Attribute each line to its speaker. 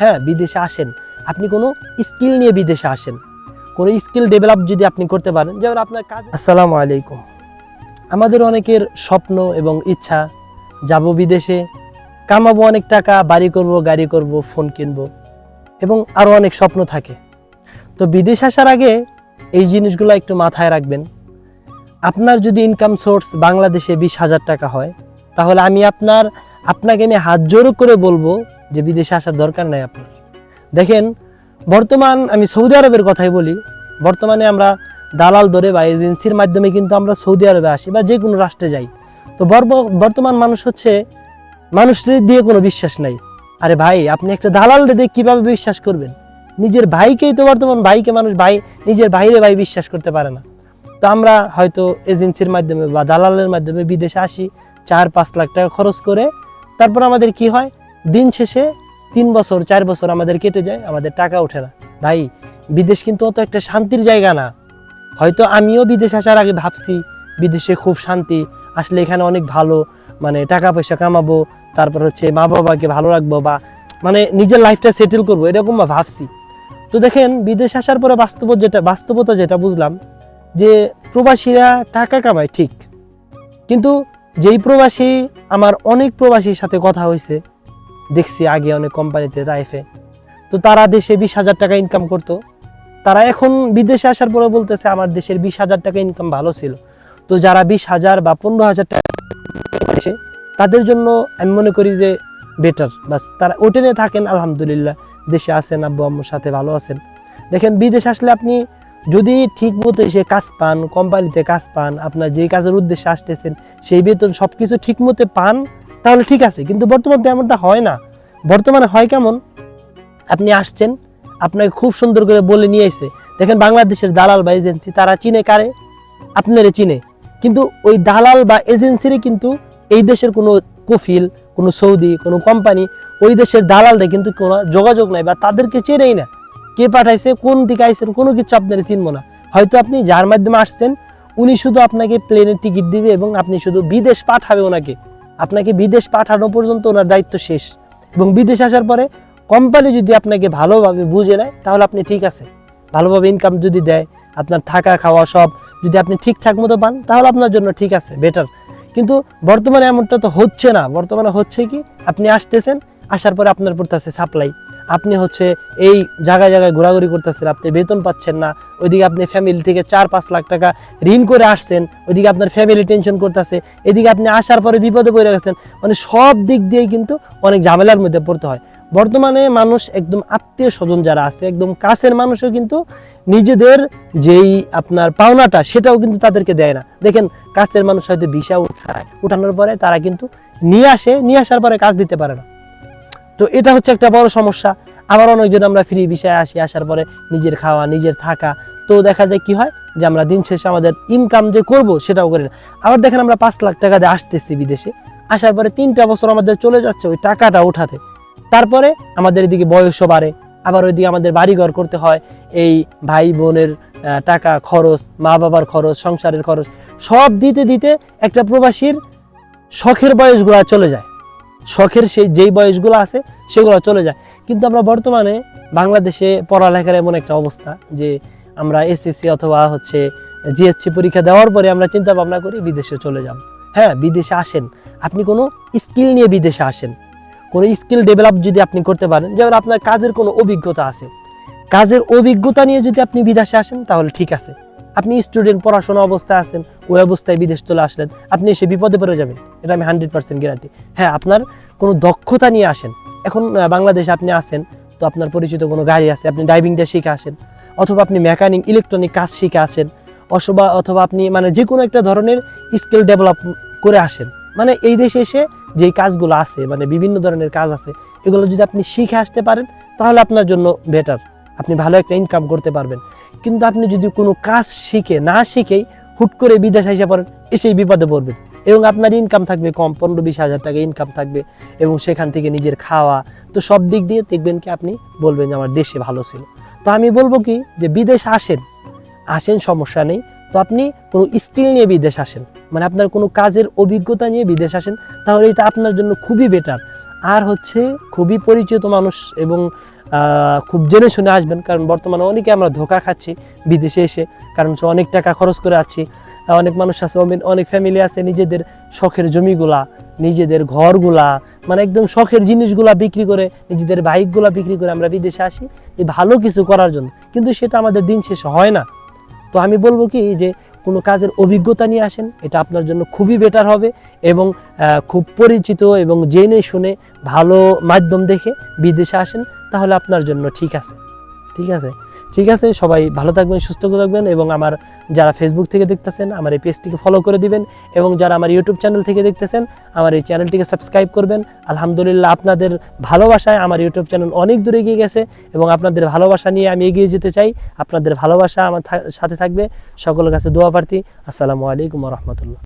Speaker 1: হ্যাঁ বিদেশে আসেন। আপনি কোনো স্কিল নিয়ে বিদেশে আসেন। কোনো স্কিল ডেভেলপ যদি আপনি করতে পারেন, যেমন আপনার কাজ আসসালামু আলাইকুম। আমাদের অনেকের স্বপ্ন এবং ইচ্ছা, যাব বিদেশে, কামাবো অনেক টাকা, বাড়ি করব, গাড়ি করব, ফোন কিনবো, এবং আরও অনেক স্বপ্ন থাকে। তো বিদেশ আসার আগে এই জিনিসগুলো একটু মাথায় রাখবেন। আপনার যদি ইনকাম সোর্স বাংলাদেশে বিশ হাজার টাকা হয়, তাহলে আমি আপনার আপনাকে আমি হাত জোড়ো করে বলব যে বিদেশে আসার দরকার নাই আপনার। দেখেন, বর্তমান আমি সৌদি আরবের কথাই বলি, বর্তমানে আমরা দালাল ধরে বা এজেন্সির মাধ্যমে কিন্তু আমরা সৌদি আরবে আসি বা যে কোনো রাষ্ট্রে যাই। তো বর্তমান মানুষ হচ্ছে মানুষের দিয়ে কোনো বিশ্বাস নাই। আরে ভাই, আপনি একটা দালাল দিয়ে কীভাবে বিশ্বাস করবেন? নিজের ভাইকেই তো বর্তমান ভাইকে মানুষ ভাই, নিজের বাইরে ভাই বিশ্বাস করতে পারে না। তো আমরা হয়তো এজেন্সির মাধ্যমে বা দালালের মাধ্যমে বিদেশে আসি, চার পাঁচ লাখ টাকা খরচ করে তারপর আমাদের কি হয়? দিন শেষে তিন বছর, চার বছর আমাদের কেটে যায়, আমাদের টাকা ওঠে না। ভাই, বিদেশ কিন্তু অত একটা শান্তির জায়গা না। হয়তো আমিও বিদেশ আসার আগে ভাবছি, বিদেশে খুব শান্তি, আসলে এখানে অনেক ভালো মানে টাকা পয়সা কামাবো, তারপর হচ্ছে মা বাবাকে ভালো রাখব বা মানে নিজের লাইফটা সেটেল করব, এরকম ভাবছি। তো দেখেন, বিদেশ আসার পরে বাস্তব যেটা, বাস্তবতা যেটা বুঝলাম, যে প্রবাসীরা টাকা কামায়, ঠিক। কিন্তু যেই প্রবাসী, আমার অনেক প্রবাসীর সাথে কথা হয়েছে। দেখছি আগে অনেক কোম্পানিতে তাইফে। তো তারা দেশে বিশ হাজার টাকা ইনকাম করতো। তারা এখন বিদেশে আসার পরে বলতেছে, আমার দেশের বিশ হাজার টাকা ইনকাম ভালো ছিল। তো যারা বিশ হাজার বা পনেরো হাজার টাকা তাদের জন্য আমি মনে করি যে বেটার বাস, তারা ওটেনে থাকেন, আলহামদুলিল্লাহ। দেশে আছেন, আব্বু আম্মুর সাথে ভালো আছেন। দেখেন, বিদেশ আসলে আপনি যদি ঠিক মতো এসে কাজ পান, কোম্পানিতে কাজ পান, আপনার যেই কাজের উদ্দেশ্যে আসতেছেন, সেই বেতন সব কিছু ঠিক মতো পান, তাহলে ঠিক আছে। কিন্তু বর্তমানে তেমনটা হয় না। বর্তমানে হয় কেমন? আপনি আসছেন, আপনাকে খুব সুন্দর করে বলে নিয়ে এসে, দেখেন বাংলাদেশের দালাল বা এজেন্সি, তারা চিনে কারে? আপনারে চিনে। কিন্তু ওই দালাল বা এজেন্সিরে কিন্তু এই দেশের কোনো কফিল, কোনো সৌদি, কোনো কোম্পানি, ওই দেশের দালালরে কিন্তু কোনো যোগাযোগ নাই বা তাদেরকে চেনেই না। কে পাঠাইছে, কোন দিকে আইসেন কোনো কিছু আপনার চিনবো না। হয়তো আপনি যার মাধ্যমে আসছেন, উনি শুধু আপনাকে প্লেনের টিকিট দিবে এবং আপনি শুধু বিদেশ পাঠাবে ওনাকে। আপনাকে বিদেশ পাঠানো পর্যন্ত ওনার দায়িত্ব শেষ। এবং বিদেশ আসার পরে কোম্পানি যদি আপনাকে ভালোভাবে বুঝে নেয়, তাহলে আপনি ঠিক আছে। ভালোভাবে ইনকাম যদি দেয়, আপনার থাকা খাওয়া সব যদি আপনি ঠিকঠাক মতো পান, তাহলে আপনার জন্য ঠিক আছে বেটার কিন্তু বর্তমানে এমনটা তো হচ্ছে না। বর্তমানে হচ্ছে কি, আপনি আসতেছেন, আসার পরে আপনার পড়তেছে সাপ্লাই আপনি হচ্ছে এই জায়গায় জায়গায় ঘোরাঘুরি করতেছেন, আপনি বেতন পাচ্ছেন না, ওইদিকে আপনি ফ্যামিলি থেকে চার পাঁচ লাখ টাকা ঋণ করে আসছেন, ওইদিকে আপনার ফ্যামিলি টেনশন করতেছে, এদিকে আপনি আসার পরে বিপদে পড়ে গেছেন মানে সব দিক দিয়েই কিন্তু অনেক ঝামেলার মধ্যে পড়তে হয়। বর্তমানে মানুষ একদম আত্মীয় স্বজন যারা আছে, একদম কাছের মানুষও কিন্তু নিজেদের যেই আপনার পাওনাটা, সেটাও কিন্তু তাদেরকে দেয় না। দেখেন, কাছের মানুষ হয়তো ভিসা উঠায়, উঠানোর পরে তারা কিন্তু নিয়ে আসে, নিয়ে আসার পরে কাজ দিতে পারে না। তো এটা হচ্ছে একটা বড় সমস্যা। আবার অনেকজন আমরা ফ্রি বিষয়ে আসি, আসার পরে নিজের খাওয়া, নিজের থাকা। তো দেখা যায় কি হয় যে আমরা দিন শেষে আমাদের ইনকাম যে করব সেটাও করি না। আবার দেখেন আমরা পাঁচ লাখ টাকা দিয়ে আসতেছি বিদেশে। আসার পরে তিনটা বছর আমাদের চলে যাচ্ছে ওই টাকাটা ওঠাতে তারপরে আমাদের এদিকে বয়সও বাড়ে। আবার ওইদিকে আমাদের বাড়িঘর করতে হয়। এই ভাই বোনের টাকা খরচ, মা বাবার খরচ, সংসারের খরচ, সব দিতে দিতে একটা প্রবাসীর শখের বয়সগুলো চলে যায়। শখের সেই যেই বয়সগুলো আছে, সেগুলো চলে যায়। কিন্তু আমরা বর্তমানে বাংলাদেশে পড়ালেখার এমন একটা অবস্থা যে আমরা এসএসসি অথবা হচ্ছে জিএসসি পরীক্ষা দেওয়ার পরে আমরা চিন্তা ভাবনা করি বিদেশে চলে যাব। হ্যাঁ বিদেশে আসেন। আপনি কোনো স্কিল নিয়ে বিদেশে আসেন। কোনো স্কিল ডেভেলপ যদি আপনি করতে পারেন, যেমন আপনার কাজের কোনো অভিজ্ঞতা আছে। কাজের অভিজ্ঞতা নিয়ে যদি আপনি বিদেশে আসেন, তাহলে ঠিক আছে। আপনি স্টুডেন্ট পড়াশোনা অবস্থায় আছেন, ওই অবস্থায় বিদেশ চলে আসলেন, আপনি এসে বিপদে পড়ে যাবেন। এটা আমি হান্ড্রেড পার্সেন্ট গ্যারান্টি হ্যাঁ আপনার কোনো দক্ষতা নিয়ে আসেন। এখন বাংলাদেশে আপনি আসেন তো আপনার পরিচিত কোনো গাড়ি আছে, আপনি ড্রাইভিংটা শিখে আসেন, অথবা আপনি মেকানিক ইলেকট্রনিক কাজ শিখে আসেন, অথবা অথবা আপনি মানে যে কোনো একটা ধরনের স্কিল ডেভেলপ করে আসেন। মানে এই দেশে এসে যেই কাজগুলো আছে মানে বিভিন্ন ধরনের কাজ আছে, এগুলো যদি আপনি শিখে আসতে পারেন, তাহলে আপনার জন্য বেটার আপনি ভালো একটা ইনকাম করতে পারবেন। কিন্তু আপনি যদি কোনো কাজ শিখে, না শিখেই হুট করে বিদেশ এসে পড়েন, এসেই বিপদে পড়বেন। এবং আপনার ইনকাম থাকবে কম, পনেরো বিশ হাজার টাকা ইনকাম থাকবে এবং সেখান থেকে নিজের খাওয়া। তো সব দিক দিয়ে দেখবেন কি আপনি বলবেন যে আমার দেশে ভালো ছিল। তো আমি বলব কি যে বিদেশ আসেন আসেন সমস্যা নেই। তো আপনি কোনো স্কিল নিয়ে বিদেশ আসেন মানে আপনার কোনো কাজের অভিজ্ঞতা নিয়ে বিদেশ আসেন, তাহলে এটা আপনার জন্য খুবই বেটার আর হচ্ছে খুবই পরিচিত মানুষ এবং খুব জেনে শুনে আসবেন, কারণ বর্তমানে অনেকে আমরা ধোকা খাচ্ছি বিদেশে এসে, কারণ অনেক টাকা খরচ করে আছি। অনেক মানুষ আছে অনেক ফ্যামিলি আছে, নিজেদের শখের জমিগুলা, নিজেদের ঘরগুলা মানে একদম শখের জিনিসগুলা বিক্রি করে, নিজেদের বাইকগুলা বিক্রি করে আমরা বিদেশে আসি, এই ভালো কিছু করার জন্য। কিন্তু সেটা আমাদের দিন শেষে হয় না। তো আমি বলব কি যে কোনো কাজের অভিজ্ঞতা নিয়ে আসেন, এটা আপনার জন্য খুবই বেটার হবে এবং খুব পরিচিত এবং জেনে শুনে ভালো মাধ্যম দেখে বিদেশে আসেন। তাহলে আপনার জন্য ঠিক আছে। ঠিক আছে? ঠিক আছে, সবাই ভালো থাকবেন, সুস্থ থাকবেন এবং আমার যারা ফেসবুক থেকে দেখতেছেন, আমার এই পেজটিকে ফলো করে দিবেন এবং যারা আমার ইউটিউব চ্যানেল থেকে দেখতেছেন, আমার এই চ্যানেলটিকে সাবস্ক্রাইব করবেন। আলহামদুলিল্লাহ, আপনাদের ভালোবাসায় আমার ইউটিউব চ্যানেল অনেক দূরে এগিয়ে গেছে এবং আপনাদের ভালোবাসা নিয়ে আমি এগিয়ে যেতে চাই। আপনাদের ভালোবাসা আমার সাথে থাকবে। সকলের কাছে দোয়া প্রার্থী। আসসালামু আলাইকুম রহমতুল্লাহ।